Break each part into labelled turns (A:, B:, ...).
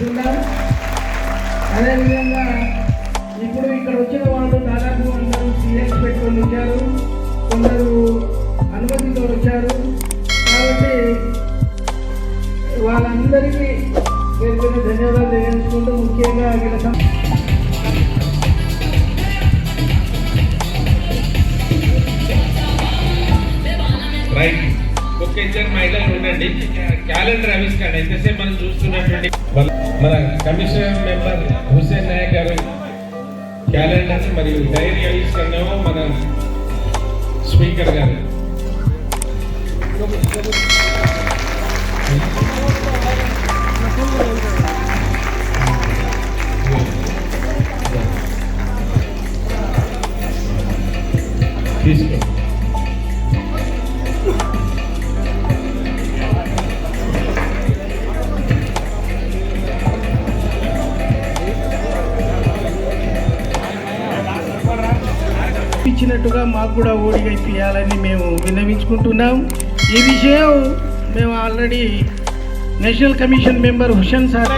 A: నియమించుకుంటున్నాం అదేవిధంగా ఇప్పుడు ఇక్కడ వచ్చిన వాళ్ళు దాదాపు అందరూ సీరియల్స్ పెట్టుకొని వచ్చారు. కొందరు అనుమతితో వచ్చారు. కాబట్టి వాళ్ళందరికీ పేరు పేరు ధన్యవాదాలు తెలియజేసుకుంటూ ముఖ్యంగా వీళ్ళ
B: రైట్ ఒక్క ఇద్దరు మహిళలు ఉండండి క్యాలెండర్ ఆవిష్కరణ ఎంతసేపు మనం చూస్తున్నటువంటి మన- మన కమిషనర్ మెంబర్ హుసేన్ నాయక్ గారు క్యాలెండర్ మరియు డైరీ ఆవిష్కరణ మన స్పీకర్ గారు తీసుకో.
A: ఇచ్చినట్టుగా మాకు కూడా ఓడిగా ఇప్పించాలని మేము విన్నవించుకుంటున్నాం. ఈ విషయం మేము already national commission member Hussain sir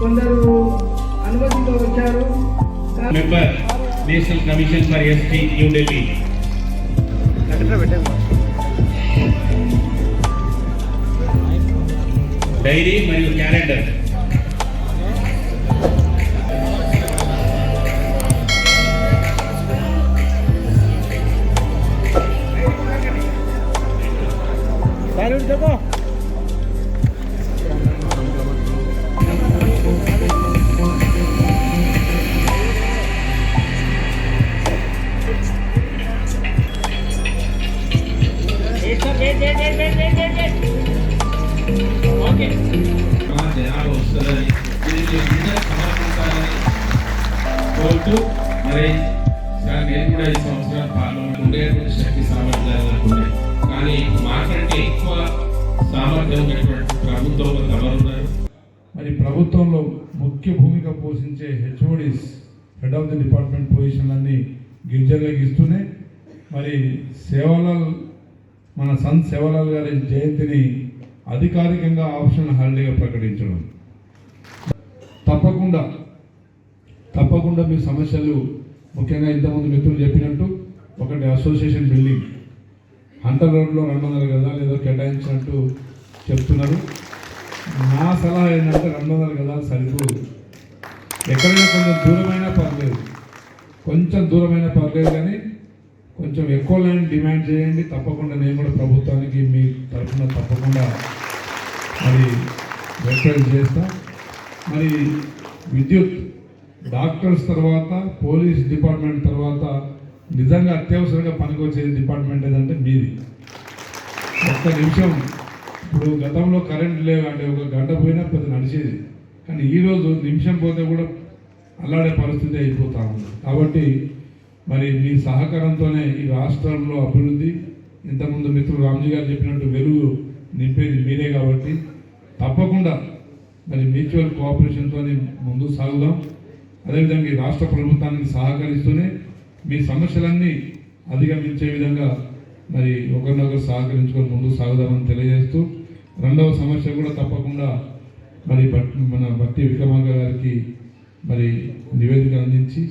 A: కొందరు అనుమతితో వచ్చారు.
B: Member national commission for ST New Delhi diary మరియు క్యాలెండర్. మా కోరుతూ మరి సార్ నేను కూడా ఈ సంవత్సరాలు పార్లమెంట్ ఉండేటువంటి శక్తి సామర్థ్యాలు ఉన్నాయి కానీ మాకంటే ఎక్కువ సామర్థ్యం ఉన్నటువంటి ప్రభుత్వంలో ఎవరున్నారు?
C: మరి ప్రభుత్వంలో ముఖ్య భూమిక పోషించే HODs head of the department పొజిషన్లన్నీ గిరిజనులకు ఇస్తూనే మరి సేవలాల్ మన సంత్ సేవలాల్ గారి జయంతిని అధికారికంగా ఆప్షన్ హాలిడేగా ప్రకటించడం. తప్పకుండా తప్పకుండా మీ సమస్యలు ముఖ్యంగా ఇంతకుముందు మిత్రులు చెప్పినట్టు ఒకటి అసోసియేషన్ బిల్డింగ్ హంటర్ రోడ్లో రెండు వందల గదాలు ఏదో కేటాయించినట్టు చెప్తున్నారు. నా సలహా ఏంటంటే రెండు వందల గదాలు సరిపోదు. ఎక్కడైనా కొంచెం దూరమైనా పర్లేదు. కొంచెం దూరమైనా పర్లేదు కానీ కొంచెం ఎక్కువ లైన్ డిమాండ్ చేయండి. తప్పకుండా నేను కూడా ప్రభుత్వానికి మీ తరఫున తప్పకుండా మరి రిక్వెస్ట్ చేస్తా. మరి విద్యుత్ డాక్టర్స్ తర్వాత పోలీస్ డిపార్ట్మెంట్ తర్వాత నిజంగా అత్యవసరంగా పనికొచ్చే డిపార్ట్మెంట్ ఏదంటే మీది. ఒక్క నిమిషం. ఇప్పుడు గతంలో కరెంట్ లేవంటే అంటే ఒక గంట పోయినా పెద్ద నడిచేది. కానీ ఈరోజు నిమిషం పోతే కూడా అల్లాడే పరిస్థితి అయిపోతా ఉంది. కాబట్టి మరి మీ సహకారంతోనే ఈ రాష్ట్రంలో అభివృద్ధి. ఇంతకుముందు మిత్రులు రామ్జీ గారు చెప్పినట్టు వెలుగు నింపేది మీరే కాబట్టి తప్పకుండా మరి మ్యూచువల్ కోఆపరేషన్తో ముందు సాగుదాం. అదేవిధంగా ఈ రాష్ట్ర ప్రభుత్వానికి సహకరిస్తూనే మీ సమస్యలన్నీ అధిగమించే విధంగా మరి ఒకరినొకరు సహకరించుకొని ముందుకు సాగుదామని తెలియజేస్తూ రెండవ సమస్య కూడా తప్పకుండా మరి మన భట్టి విక్రమాంగ గారికి మరి నివేదిక అందించి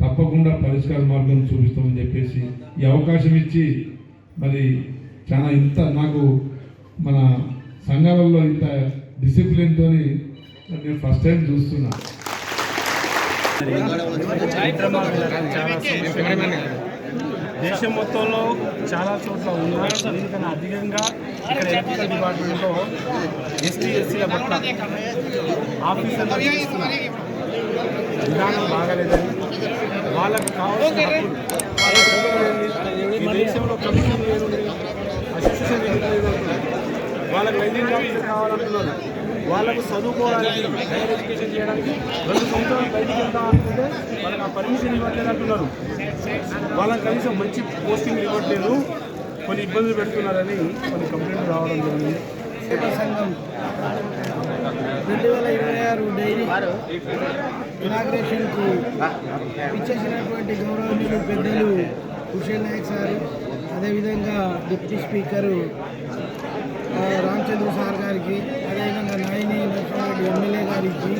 C: తప్పకుండా పరిష్కార మార్గం చూపిస్తామని చెప్పేసి ఈ అవకాశం ఇచ్చి మరి చాలా ఇంత నాకు మన సంఘాలలో ఇంత డిసిప్లిన్తో నేను ఫస్ట్ టైం చూస్తున్నా.
D: దేశం మొత్తంలో చాలా చోట్ల ఉన్నా అందుకని అధికంగా ఇక్కడ ఎలక్ట్రికల్ డిపార్ట్మెంట్లో ఎస్టీ ఎస్సీల పట్ల ఆఫీసర్లు విధానం బాగాలేదని వాళ్ళకు కావాల్సిన ఈ దేశంలో కమిషన్ లేదు అసోసియేషన్ లేదు వాళ్ళకి లైనింగ్ ఆఫీసర్ కావాలంటున్నారు వాళ్ళకు చదువుకోవడానికి హైయర్ ఎడ్యుకేషన్ చేయడానికి రెండు సంవత్సరాలు బయటికి వెళ్దాం అనుకుంటే వాళ్ళకి ఆ పర్మిషన్ ఇవ్వట్లేదు అంటున్నారు. వాళ్ళకి కనీసం మంచి పోస్టింగ్ ఇవ్వట్లేదు. కొన్ని ఇబ్బందులు పెడుతున్నారని కొన్ని కంప్లైంట్లు రావడం జరిగింది.
A: సేవా సంఘం రెండు వేల ఇరవై ఆరు డైరీ ఇనాగ్రేషన్కు ఇచ్చేసినటువంటి గౌరవనీయులు పెద్దలు హుషేన్ నాయక్ సార్ అదేవిధంగా డిప్యూటీ స్పీకరు రామచంద్ర సార్ గారికి అదేవిధంగా నాయని నరసింహారెడ్డి ఎమ్మెల్యే గారికి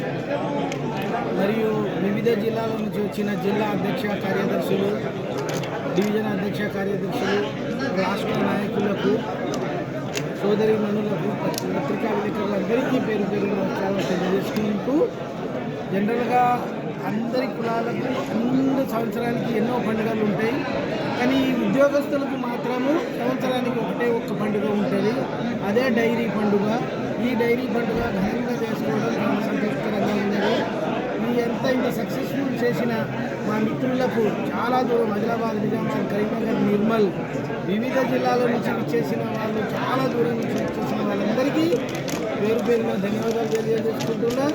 A: మరియు వివిధ జిల్లాల నుంచి వచ్చిన జిల్లా అధ్యక్ష కార్యదర్శులు డివిజన్ అధ్యక్ష కార్యదర్శులు రాష్ట్ర నాయకులకు సోదరి మనులకు పత్రికా విలేకరులందరికీ పేరు పేరు తెలియజేసుకుంటూ జనరల్గా అందరి కులాలకు అన్ని సంవత్సరానికి ఎన్నో పండుగలు ఉంటాయి. కానీ ఈ ఉద్యోగస్తులకు మాత్రము సంవత్సరానికి ఒకటే ఒక్క పండుగ ఉంటుంది. అదే డైరీ పండుగ. ఈ డైరీ పండుగ ఘనంగా చేసుకోవడం చాలా సంతోషకరంగా ఉన్నది ఈ ఎంత ఇంత సక్సెస్ఫుల్ చేసిన మా మిత్రులకు చాలా దూరం ఆదిలాబాద్ నిజామాబాద్ కరీంనగర్ నిర్మల్ వివిధ జిల్లాల నుంచి చేసిన వాళ్ళు చాలా దూరం నుంచి చేసిన వాళ్ళందరికీ పేరు పేరున ధన్యవాదాలు తెలియజేసుకుంటున్నా.